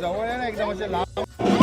जवळ आहे ना एकदम असे लांब.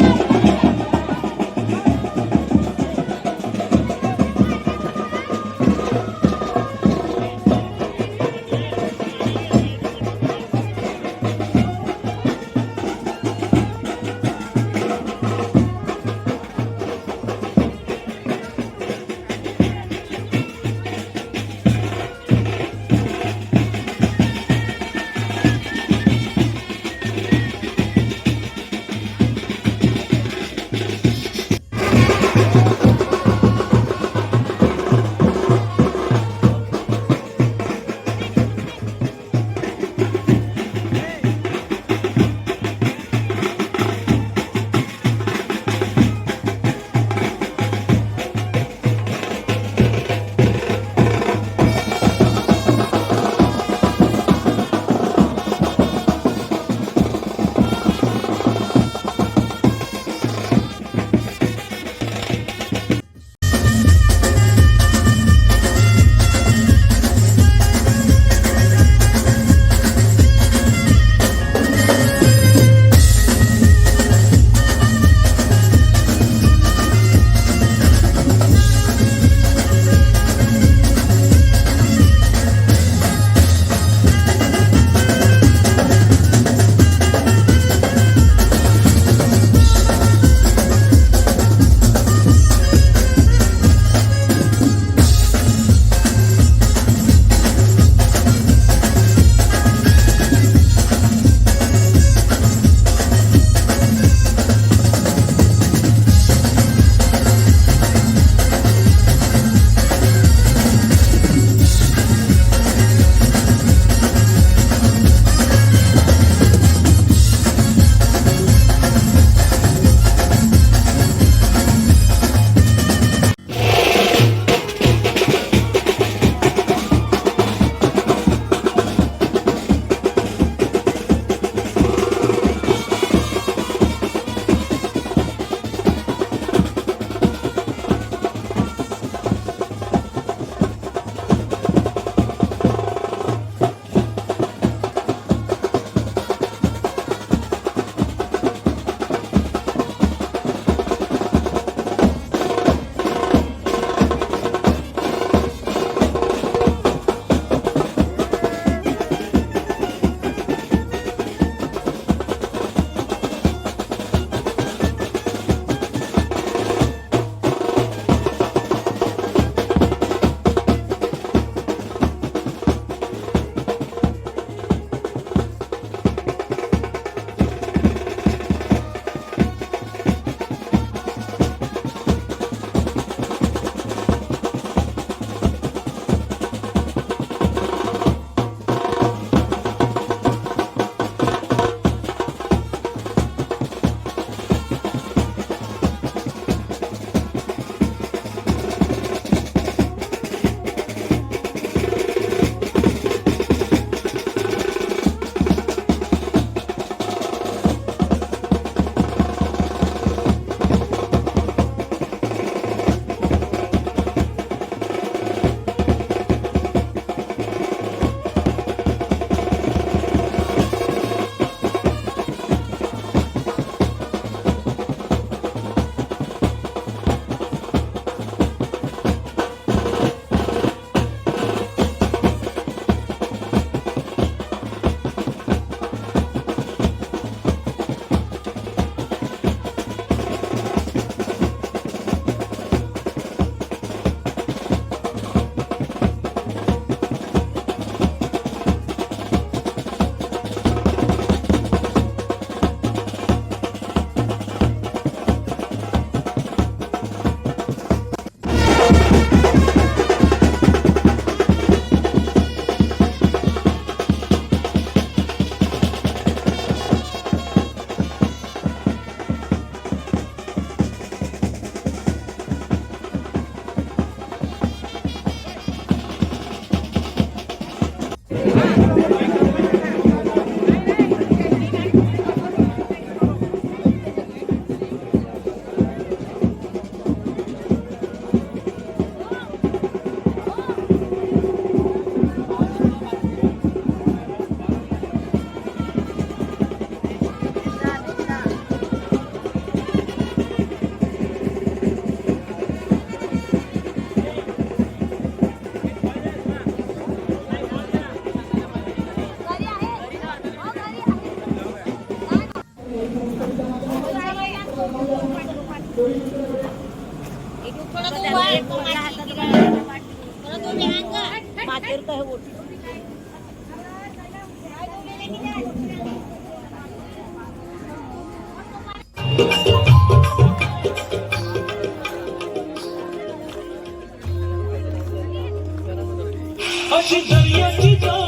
Açı dariye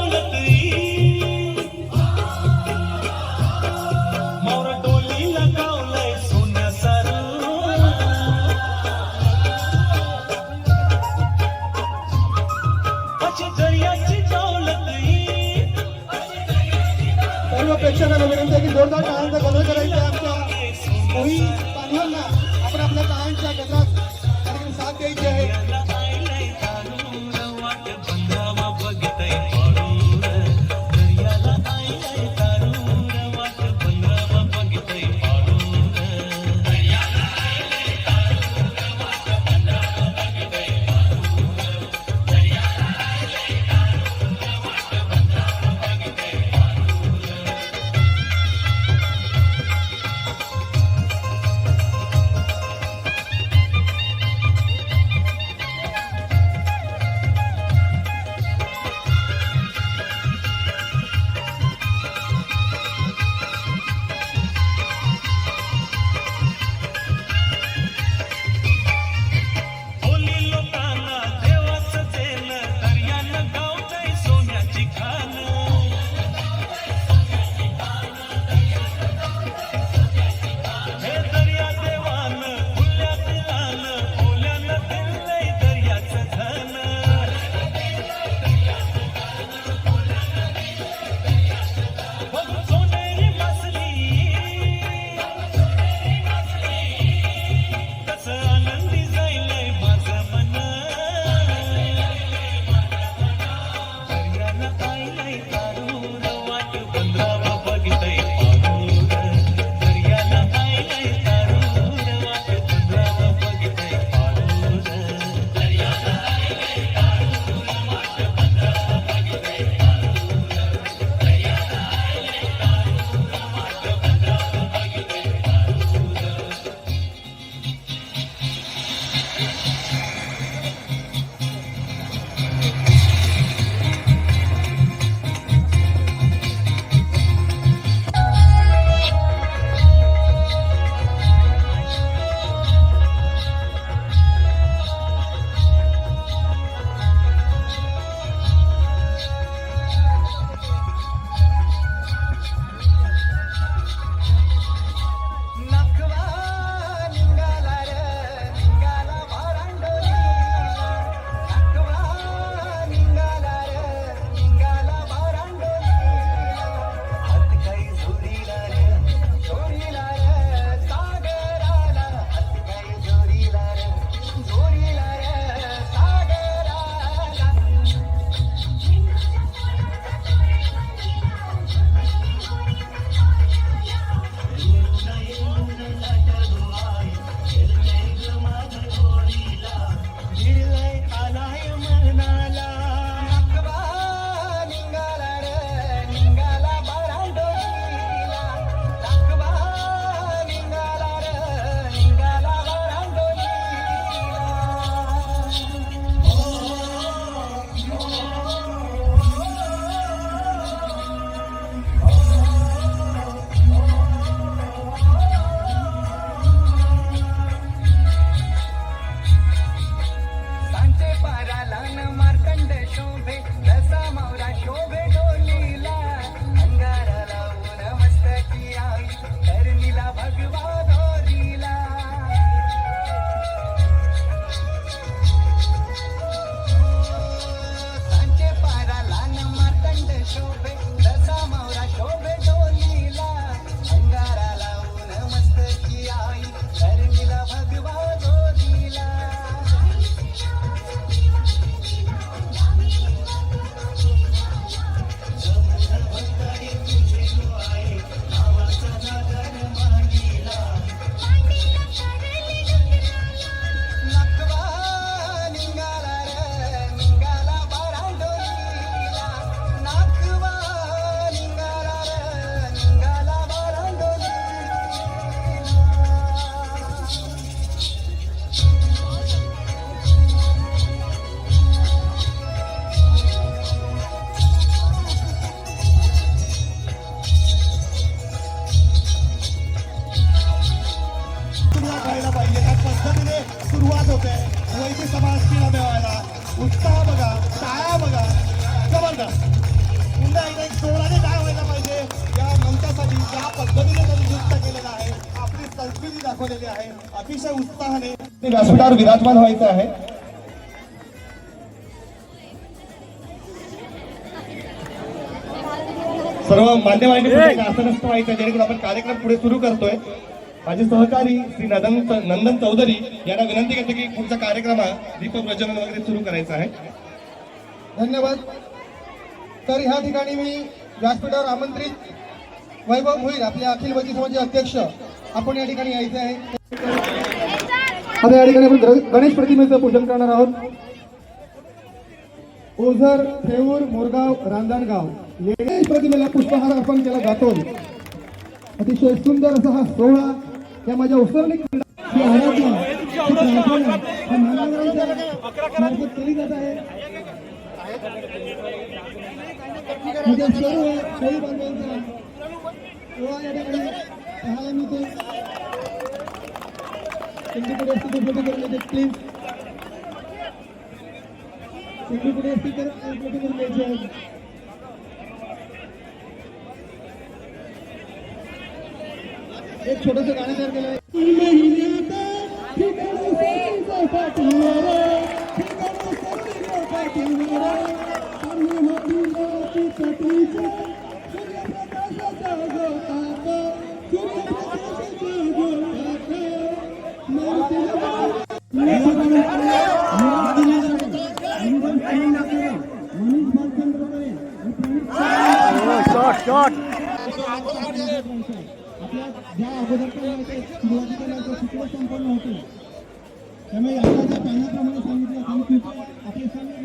सर्व प्रेक्षकांना विनंती आहे विराजमान व्हायचं आहे. सर्व मान्यवरांनी पुढे आसनस्थ व्हायचं जेणेकरून आपण कार्यक्रम पुढे सुरू करतोय. माझे सहकारी श्री नंदन नंदन चौधरी यांना विनंती करतो की पुढचा कार्यक्रम हा दीपक प्रज्वलन वगैरे सुरू करायचा आहे. धन्यवाद. तर ह्या ठिकाणी मी व्यासपीठावर आमंत्रित वैभव भोईर आपले अखिल वजी समाजाचे अध्यक्ष आपण या ठिकाणी यायचे आहे. आता या ठिकाणी आपण गणेश प्रतिमेचं पूजन करणार आहोत. ओझर थेऊर मोरगाव रांजणगाव. गणेश प्रतिमेला पुष्पहार अर्पण केला जातो. अतिशय सुंदर असा हा सोहळा या माझ्या उसरणी केली जात आहे. म्हणजे सर्व तुमच्याकडे असतील तर फोटो करून येते प्लीज तुमच्याकडे असतील तर फोटो करून द्यायचे आहेत एक छोटस गाणं तयार केलं आहे आपल्या ज्या अगोदरच्या नव्हते सुरुवातीच्या नव्हते शिकवत संपन्न होते त्यामुळे आता ज्या पॅनलप्रमाणे सांगितलं त्यांनी कृपया आपले संघ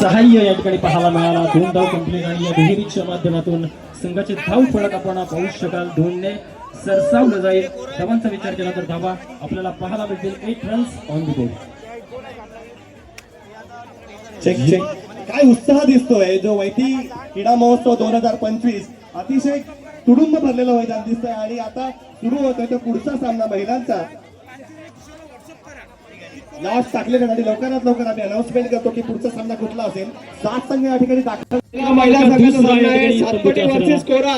सहाय्य या ठिकाणी पाहायला मिळाला. दोन धाव कंप्लीट आणि या दुहेरीच्या माध्यमातून संघाचे धाव फळक आपण पाहू शकाल. दोनने सरसावलं जाईल धावांचा विचार केला तर धावा आपल्याला पाहायला मिळतील eight runs on the board check check काय उत्साह दिसतोय. जो वैती क्रीडा महोत्सव दोन हजार पंचवीस अतिशय तुडुंब भरलेलं मैदान दिसतंय. आणि आता सुरू होतोय तो पुढचा सामना महिलांचा. लास्ट टाकल्यासाठी लवकरात लवकर आम्ही अनाउन्समेंट करतो की पुढचा सामना कुठला असेल. सात संघ या ठिकाणी दाखल महिला सातपटी वर्सेस कोरा.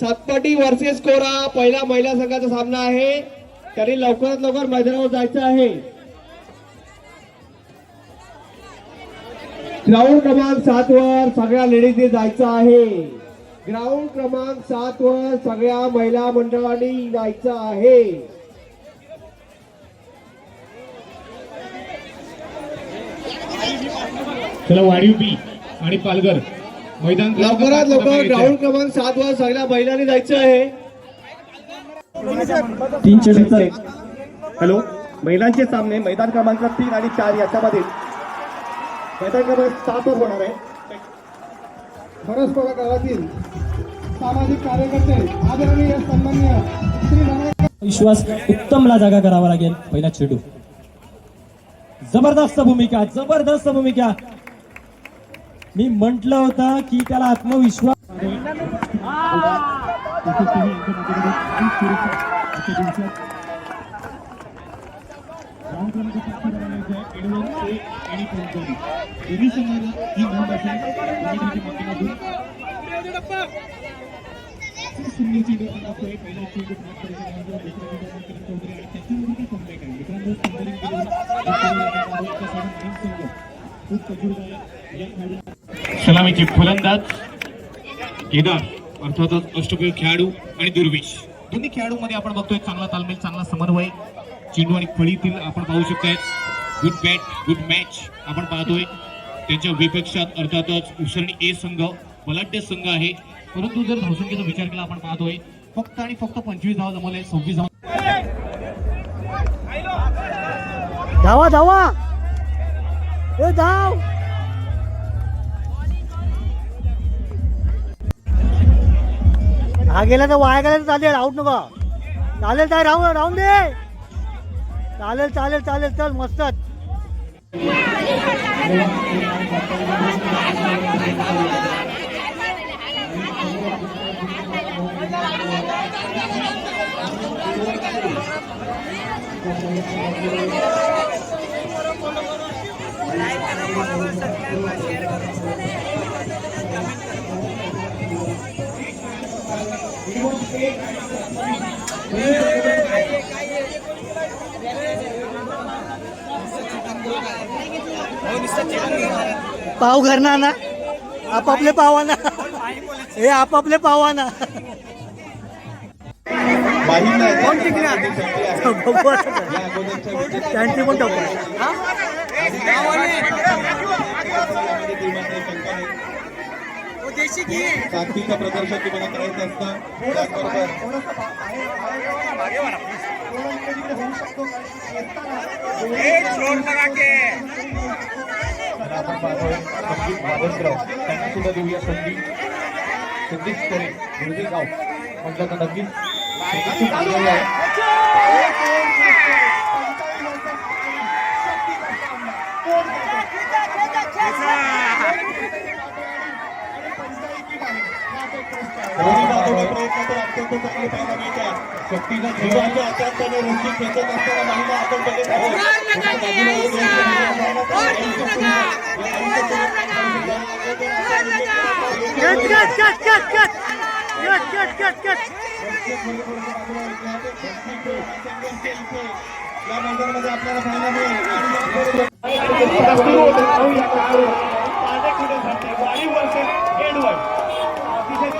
सातपटी वर्सेस कोरा. पहिला महिला संघाचा सामना आहे. तरी लवकरात लवकर मैदानावर जायचं आहे. ग्राउंड क्रमांक सात वर सगळ्या लेडीजने जायचं आहे. ग्राउंड क्रमांक सात वर सगळ्या महिला मंडळांनी जायचं आहे. चला वाढीव बी आणि पालघर. मैदान लवकरात लवकर ग्राउंड क्रमांक सात वर सगळ्या महिलांनी जायचं आहे. तीन चेंडूचा हॅलो? महिलांचे सामने मैदान क्रमांक तीन आणि चार याच्यामध्ये. मैदान क्रमांक सात वर होणार आहे. परस्पर गावातील सामाजिक कार्यकर्ते आदरणीय सन्मान्य श्री विश्वास उत्तमला जागा करावा लागेल पहिला चेंडू. जबरदस्त भूमिका जबरदस्त भूमिका. मी म्हंटल होतं की त्याला आत्मविश्वास सलामीचे फलंदाज केदार अर्थातच अष्टपैलू खेळाडू आणि दुर्विश दोन्ही खेळाडूमध्ये आपण बघतोय चांगला तालमेल चांगला समन्वय. चेंडू आणि फळीतील आपण पाहू शकताय. गुड बॅट गुड मॅच आपण पाहतोय. त्यांच्या विपक्षात अर्थातच उसरणी ए संघ बलाढ्य संघ आहे. परंतु जर धावसंख्येचा विचार केला आपण पाहतोय फक्त आणि फक्त पंचवीस धाव जमवले सव्वीस धाव धावा धावा! ए धाव! हा गेला तर वाया गेला तर चालेल आऊट नको. चालेल काय राहून राहून दे. चालेल चालेल चालेल चल मस्तच. पाव घरना ना आपापले पावाना. हे आपापले पावाना. त्यांची पण टप्पा ताकदीचं प्रदर्शन तुम्हाला करायचं असतं. त्याचबरोबर आपण पाहतोय संदीप बाबतराव त्यांना सुद्धा देऊया संधी. सिद्धीच करे म्हटलं तर नक्कीच आहे. दोन्ही बाजूने प्रयत्न तर अत्यंत चांगले पाहायला मिळतात शक्तीचा जीवाच्या अत्यंताने रोजी खेचत असताना महिला आपण बघत आहोत या मैदानामध्ये आपल्याला पाहायला मिळेल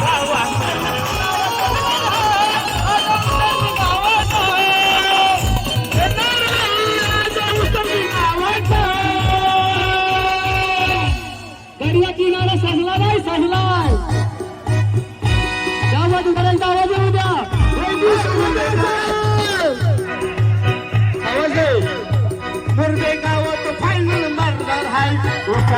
गावात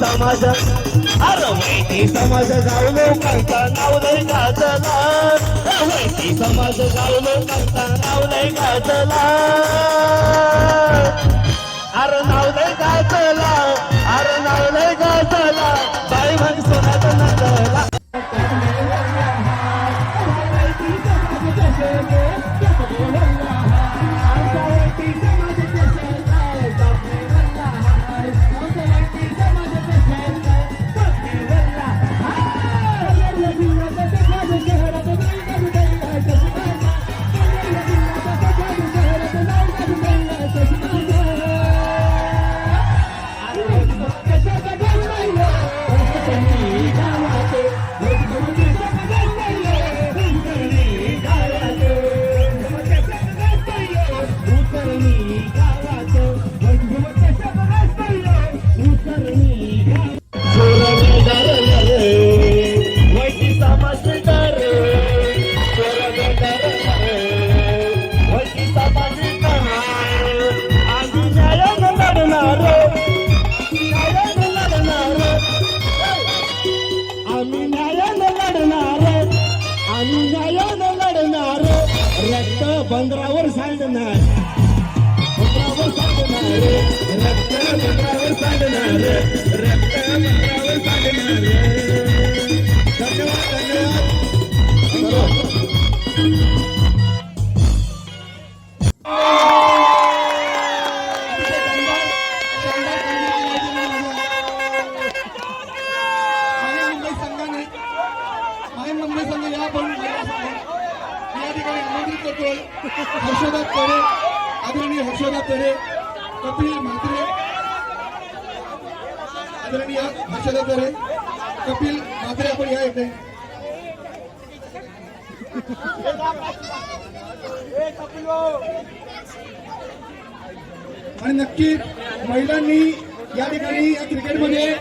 समाज अरे वैती समाज जाऊ लोकांचा नाव लय गाजला वैती समाज जाऊ लोकांचा नाव लय गाजला अरे नाव लय बंदरावर सांडणार रक्त बंदरावर सांडणार धन्यवाद धन्यवाद पक्षाचे कपिल मात्रे आपण या येते आणि नक्की महिलांनी या ठिकाणी या क्रिकेटमध्ये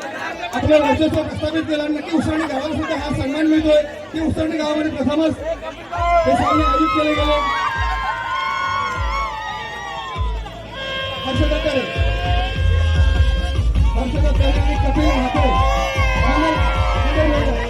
आपल्या वर्चस्व प्रस्थापित केलं आणि नक्की उसरणी गावाला सुद्धा हा सन्मान मिळतोय. की उसरणी गावामध्ये प्रथमच हे सामने आयोजित केले गेले. हर्ष દર્શકો સહયોગી કપિલ હતો અને